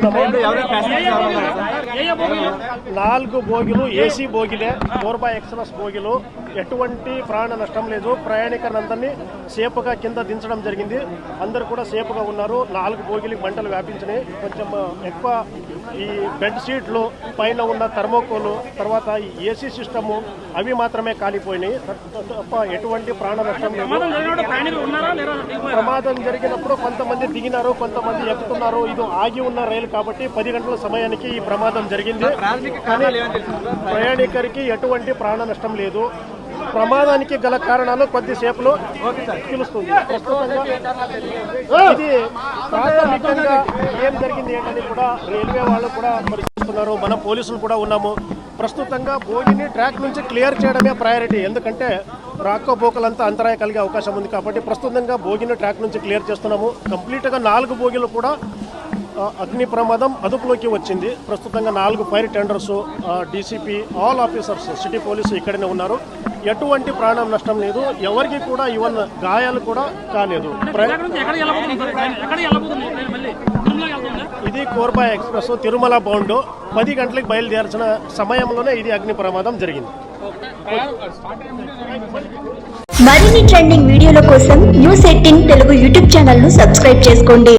Por ahora casi. నాలుగు బోగిలు AC బోగిలే కోర్బా ఎక్స్ప్రెస్ బోగిలు ఎటువంటి ప్రాణ నష్టం లేదు. ప్రయాణికులందరినీ సేపుగా కింద దించడం జరిగింది. అందరూ కూడా సేపుగా ఉన్నారు. నాలుగు బోగిలు మంటలు వ్యాపించినాయి. కొంచెం ఎక్కువ ఈ బెడ్ షీట్లు పైన ఉన్న థర్మోకోలు తర్వాత ఈ ఏసీ సిస్టము అవి మాత్రమే కాలిపోయినాయి. తప్ప ఎటువంటి ప్రాణ నష్టం లేదు. ప్రమాదం జరిగినప్పుడు కొంతమంది దిగినారు కొంతమంది ఎక్కుతున్నారు. ఇది ఆగి ఉన్న రైలు కాబట్టి పది గంటల సమయానికి ఈ ప్రమాదం జరిగింది. కానీ ప్రయాణికురికి ఎటువంటి ప్రాణ నష్టం లేదు. ప్రమాదానికి గల కారణాలు కొద్దిసేపులో తెలుస్తుంది. ఇది ప్రాథమికంగా ఏం జరిగింది ఏంటని కూడా రైల్వే వాళ్ళు కూడా పరిశీలిస్తున్నారు. మన పోలీసులు కూడా ఉన్నాము. ప్రస్తుతంగా భోగిని ట్రాక్ నుంచి క్లియర్ చేయడమే ప్రయారిటీ. ఎందుకంటే రాకపోకలంతా అంతరాయ కలిగే అవకాశం ఉంది కాబట్టి ప్రస్తుతంగా భోగిని ట్రాక్ నుంచి క్లియర్ చేస్తున్నాము. కంప్లీట్గా నాలుగు భోగిలు కూడా అగ్ని ప్రమాదం అదుపులోకి వచ్చింది. ప్రస్తుతంగా నాలుగు fire tenders DCP all officers city police ఇక్కడనే ఉన్నారు. ఎటువంటి ప్రాణం నష్టం లేదు. ఎవరికి కూడా ఈవెన్ గాయాలు కూడా కాలేదు. ఇది కోర్బా ఎక్స్ప్రెస్ తిరుమల బౌండ్. పది గంటలకు బయలుదేరాల్సిన సమయంలోనే ఇది అగ్ని ప్రమాదం జరిగింది. మరిన్ని ట్రెండింగ్ వీడియోల కోసం న్యూస్ ఎయిటీన్ తెలుగు యూట్యూబ్ ఛానల్ను సబ్స్క్రైబ్ చేసుకోండి.